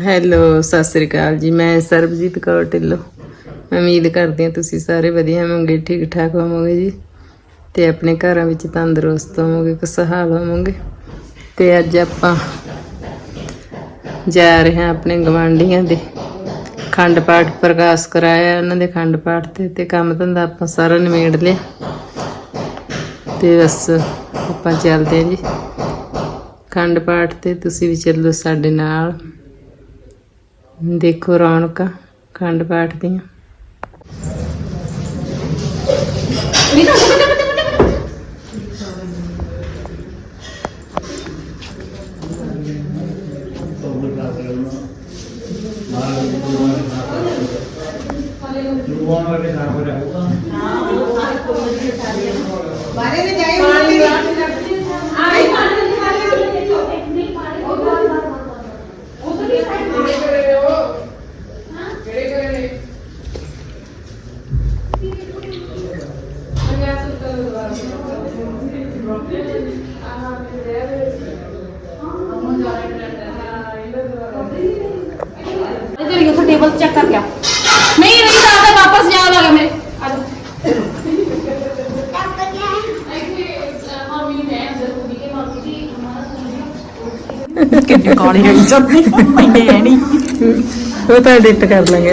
Hello Sat Sri ਅਕਾਲ ਜੀ। ਮੈਂ ਸਰਬਜੀਤ ਕੌਰ ਢਿੱਲੋਂ। ਉਮੀਦ ਕਰਦੀ ਹਾਂ ਤੁਸੀਂ ਸਾਰੇ ਵਧੀਆ ਹੋਵੋਗੇ ਠੀਕ ਠਾਕ ਹੋਵੋਗੇ ਜੀ। ਤੇ ਆਪਣੇ ਘਰਾਂ ਵਿੱਚ ਤੰਦਰੁਸਤ ਹੋਵੋਗੇ, ਖੁਸ਼ਹਾਲ ਹੋਵੋਗੇ। ਤੇ ਅੱਜ ਆਪਾਂ ਜਾ ਰਹੇ ਹਾਂ ਆਪਣੇ ਗਵਾਂਢੀਆਂ ਦੇ ਖੰਡ ਪਾਠ ਪ੍ਰਕਾਸ਼ ਕਰਾਇਆ ਉਹਨਾਂ ਦੇ ਖੰਡ ਪਾਠ ਤੇ ਤੇ ਕੰਮ ਧੰਦਾ ਆਪਾਂ ਸਾਰਾ ਨਿਮੇੜ ਲਿਆ। ਤੇ ਬਸ ਆਪਾਂ ਚੱਲਦੇ ਹਾਂ ਜੀ। ਖੰਡ ਪਾਠ ਤੇ ਤੁਸੀਂ ਵੀ ਚੱਲੋ ਸਾਡੇ ਨਾਲ। ਦੇਖੋ ਰੌਣਕਾਂ ਖੰਡ ਪਾਠ ਦੀਆਂ। ਬਾਰੇ ਨੇ ਜਾਏ ਤੇਰੀ ਉੱਥੇ ਟੇਬਲ ਚੈੱਕ ਕਰ ਗਿਆ ਨਹੀਂ ਰਹੀ ਤਾਂ ਆਦਾ ਵਾਪਸ ਜਾ ਲਗਾ ਮੇਰੇ। ਕਿੰਨੀ ਕਾਲੀ ਹੋਈ। ਜਾਂਦੀ ਮੈਂ ਨਹੀਂ ਉਹ ਤਾਂ ਐਡਿਟ ਕਰ ਲਾਂਗੇ।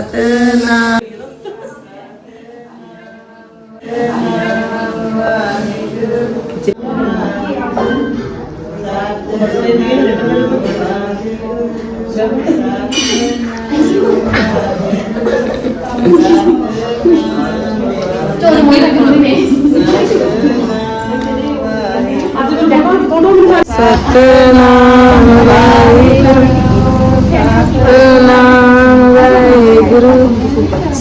Yeah.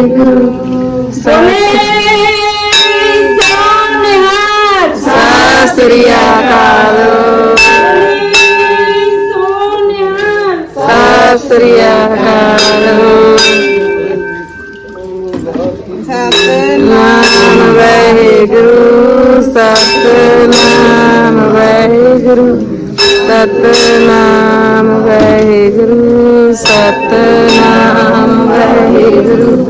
ਵਾਹਿਗੁਰੂ ਸੋਨੇ ਸੋਨਿਹਾਰ ਸਾਸਰੀਆ ਕਾਲ ਸੋਨਿਹਾਰ ਸਾਸਰੀਆ ਕਾਲ ਸਤਨਾਮ ਵਾਹਿਗੁਰੂ ਸਤਨਾਮ ਵਾਹਿਗੁਰੂ ਸਤਨਾਮ ਵਾਹਿਗੁਰੂ ਸਤਨਾਮ ਵਾਹਿਗੁਰੂ।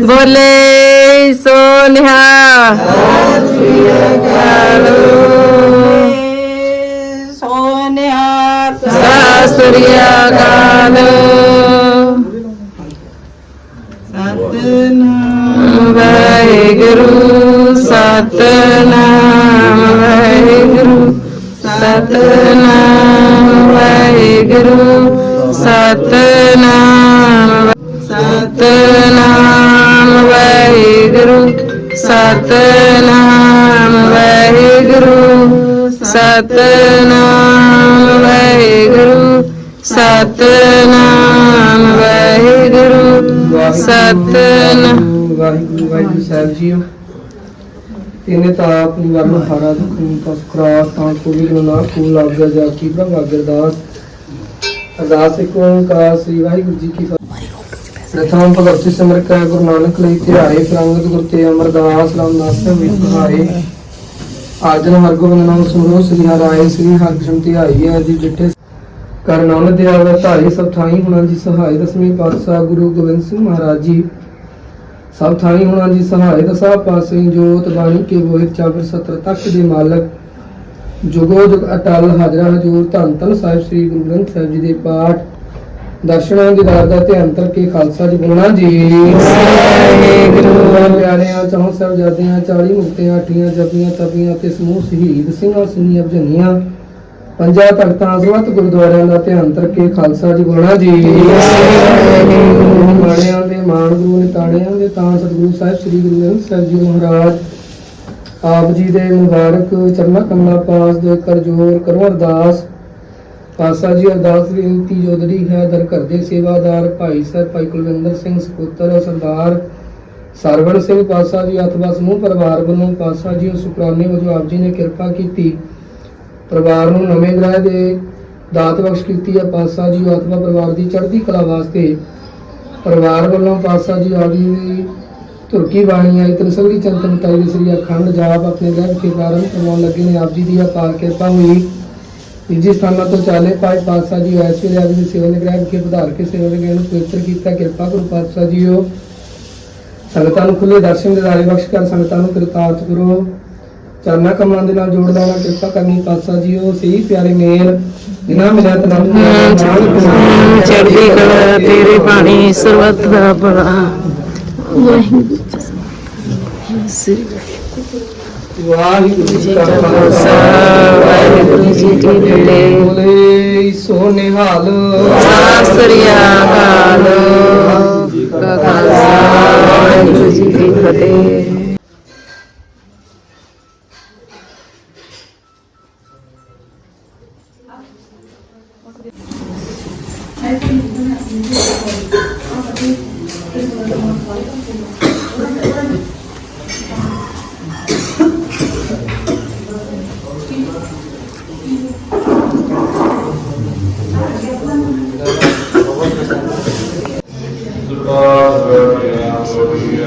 ਬੋਲੇ ਸੋਨਿਹਾ ਸੋਨਿਹਾ ਸਸਰੀਆ ਕਾਲ ਸਤਨਾਮ ਵਾਹਿਗੁਰੂ ਸਤਨਾਮ ਵਾਹਿਗੁਰੂ ਸਤਨਾਮ ਵਾਹਿਗੁਰੂ ਵਾਹਿਗੁਰੂ ਸਾਹਿਬ ਜੀ ਇਹਨੇ ਤਾਂ ਆਪਣੀ ਵੱਲ ਨੂੰ ਹਾਰਾ ਖਰਾਸ ਤਾਂ ਕੋਈ ਨੂੰ ਨਾ ਕੋ ਲੱਗ ਗਿਆ ਜਾ ਕੀ ਬ੍ਰਹਮ ਅਰਦਾਸ। ਅਰਦਾਸ ਇੱਕ ਓੰਕਾਰ ਸ੍ਰੀ ਵਾਹਿਗੁਰੂ ਜੀ ਕੀ ਪ੍ਰਥਮ ਭਗਤ ਸਿਮਰ ਕੈ ਗੁਰੂ ਨਾਨਕ ਲਈ ਧਿਆਏ ਪ੍ਰੰਗਤ ਗੁਰ ਤੇ ਅਮਰਦਾਸ ਰਾਮਦਾਸ ਵਿੱਚ ਆਜਨ ਹਰਗੋਬਿੰਦ ਨਾਮ ਸੁਣੋ, ਸ੍ਰੀ ਹਰਾਏ ਸ੍ਰੀ ਹਰਿਕ੍ਰਿਸ਼ਨ ਧਿਆਈ ਹੈ ਜੀ ਜਿੱਠੇ ਕਰ ਨਾਮ ਦੇ ਆਵੇ ਧਾਰੀ ਸਭ ਥਾਈ ਹੁਣਾਂ ਜੀ ਸਹਾਇ ਦਸਵੇਂ ਪਾਤਸ਼ਾਹ ਗੁਰੂ ਗੋਬਿੰਦ ਸਿੰਘ ਮਹਾਰਾਜ ਜੀ। ਸਭ ਥਾਈ ਹੁਣਾਂ ਜੀ ਸਹਾਇ ਦਸਾ ਪਾਸੇ ਜੋਤ ਬਾਣੀ ਕੇ ਬੋਹਿਤ ਚਾਬਰ ਸਤਰ ਤੱਕ ਦੇ ਮਾਲਕ। ਜੁਗੋ ਜੁਗ ਅਟਲ ਹਾਜ਼ਰਾ ਹਜੂਰ ਧੰਨ ਧੰਨ ਸਾਹਿਬ, ਸ੍ਰੀ ਗੁਰੂ ਗ੍ਰੰਥ ਸਾਹਿਬ ਜੀ ਦੇ ਪਾਠ। ਦਰਸ਼ਨਾਂ ਦੀ ਦਾਰ ਦਾ ਧਿਆਨ ਕਰਕੇ ਖਾਲਸਾ ਜੀ ਬੋਲਣਾ ਜੀ। ਵਾਹਿਗੁਰੂ। ਪਿਆਰਿਆਂ ਚੌਂ ਸਾਹਿਬ ਜਾਦਿਆਂ 40 ਮੁਕਤਿਆਂ ਅੱਠੀਆਂ ਜਪੀਆਂ ਤਪੀਆਂ ਤੇ ਸਮੂਹ ਸ਼ਹੀਦ ਸਿੰਘਾਂ ਸਿੰਘੀਆਂ ਭਜਨੀਆਂ ਪੰਜਾਂ ਤਖਤਾਂ ਸਰਬੱਤ ਗੁਰਦੁਆਰਿਆਂ ਦਾ ਧਿਆਨ ਕਰਕੇ ਖਾਲਸਾ ਜੀ ਬੋਲਣਾ ਜੀ। ਮਾਣਿਆਂ ਦੇ ਮਾਣ ਗੁਰੂ ਨਿਤਾਣਿਆਂ ਦੇ ਤਾਂ ਸਤਿਗੁਰੂ ਸਾਹਿਬ ਸ੍ਰੀ ਗੁਰੂ ਗ੍ਰੰਥ ਸਾਹਿਬ ਜੀ ਮਹਾਰਾਜ। ਆਪ ਜੀ ਦੇ ਮੁਬਾਰਕ ਚਰਨਾ ਕਮਲਾ ਪਾਸ ਦੇ ਕਰ ਜੋਰ ਕਰੋ ਅਰਦਾਸ ਪਾਸਾ ਜੀ ਅਰਦਾਸ ਬੇਨਤੀ ਜੋਦੜੀ ਹੈ, ਦਰ ਘਰ ਦੇ ਸੇਵਾਦਾਰ ਭਾਈ ਸਾਹਿਬ ਭਾਈ ਕੁਲਵਿੰਦਰ ਸਿੰਘ, ਸਪੁੱਤਰ, ਸਰਦਾਰ ਸਰਵਣ ਸਿੰਘ ਪਾਸਾ ਜੀ ਅਥਵਾ ਸਮੂਹ ਪਰਿਵਾਰ ਵੱਲੋਂ ਪਾਸਾ ਜੀ ਸ਼ੁਕਰਾਨੇ ਵਜੋਂ ਆਪ ਜੀ ਨੇ ਕਿਰਪਾ ਕੀਤੀ। ਪਰਿਵਾਰ ਨੂੰ ਨਵੇਂ ਗ੍ਰਹਿ ਦੇ ਦਾਤ ਬਖਸ਼ ਕੀਤੀ ਹੈ। ਪਾਸਾ ਜੀ ਅਥਵਾ ਪਰਿਵਾਰ ਦੀ ਚੜ੍ਹਦੀ ਕਲਾ ਵਾਸਤੇ ਪਰਿਵਾਰ ਵੱਲੋਂ ਪਾਸਾ ਜੀ ਆਦੀ ਦੀ ਤੁਰਕੀ ਬਾਣੀ ਆਈ ਤਨ ਸਗਲੀ ਚੰਤਨ ਤਾਈ ਸ੍ਰੀ ਅਖੰਡ ਜਾਪ ਆਪਣੇ ਗ੍ਰਹਿ ਕੇ ਕਾਰਨ ਕਰਵਾਉਣ ਲੱਗੇ ਨੇ। ਆਪ ਜੀ ਦੀ ਅਪਾਰ ਕਿਰਪਾ ਹੋਈ। ਤੀਜੀ ਸਥਾਨਾਂ ਤੋਂ ਚਾਲੇ ਪਾਈ ਪਾਤਸ਼ਾਹ ਜੀ ਐਸ ਜੀ ਦੀ ਸੇਵਾ ਦੇ ਗ੍ਰਹਿ ਵਿਖੇ ਵਧਾਰ ਕੇ ਸੇਵਾ ਦੇ ਗ੍ਰਹਿ ਨੂੰ ਪਵਿੱਤਰ ਕੀਤਾ ਕਿਰਪਾ ਕਰੋ ਪਾਤਸ਼ਾਹ ਜੀਓ। ਸੰਗਤਾਂ ਨੂੰ ਖੁੱਲੇ ਦਰਸ਼ਨ ਦੇ ਦਾਰੇ ਬਖਸ਼ ਕਰ ਸੰਗਤਾਂ ਨੂੰ ਕਿਰਤਾਰਥ ਕਰੋ। ਚਰਨਾ ਕਮਾਂ ਦੇ ਨਾਲ ਜੋੜ ਲੈਣਾ ਕਿਰਪਾ ਕਰਨੀ ਪਾਤਸ਼ਾਹ ਜੀਓ। ਸਹੀ ਪਿਆਰੇ ਮੇਲ ਜਿਨ੍ਹਾਂ ਮਿਲਿਆ ਤਨਮ ਚੜ੍ਹਦੀ ਕਲਾ ਤੇਰੇ ਪਾਣੀ ਸਰਬੱਤ ਦਾ ਭਲਾ। ਵਾਹਿਗੁਰੂ ਸ੍ਰੀ ਵਾਹਿਗੁਰੂ ਜੀ ਕਾ ਖਾਲਸਾ ਵਾਹਿਗੁਰੂ ਜੀ ਕੀ ਫਤਿਹ। ਬੋਲੇ ਸੋ ਨਿਹਾਲ ਸਤਿ ਸ੍ਰੀ ਅਕਾਲ ਕਾ ਖਾਲਸਾ ਵਾਹਿਗੁਰੂ ਜੀ ਕੀ ਫਤਿਹ। ਕਨਾਤਰੀ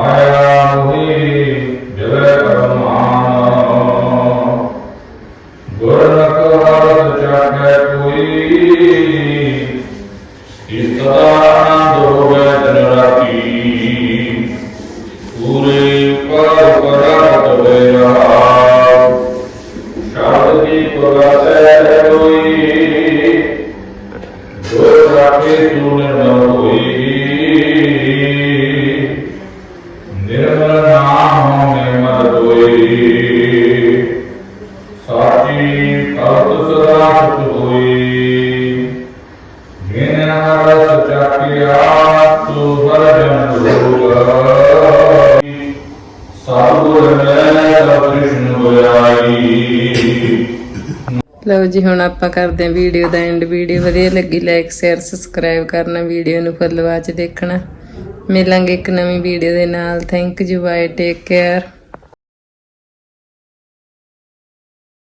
All right. ਲਓ ਜੀ, ਹੁਣ ਆਪਾਂ ਕਰਦੇ ਹਾਂ ਵੀਡੀਓ ਦਾ ਐਂਡ ਵੀਡੀਓ ਵਧੀਆ ਲੱਗੀ ਲਾਈਕ ਸ਼ੇਅਰ ਸਬਸਕ੍ਰਾਈਬ ਕਰਨਾ ਵੀਡੀਓ ਨੂੰ ਫੁੱਲ ਵਾਚ ਦੇਖਣਾ। ਮਿਲਾਂਗੇ ਇੱਕ ਨਵੀਂ ਵੀਡੀਓ ਦੇ ਨਾਲ। Thank you bye take care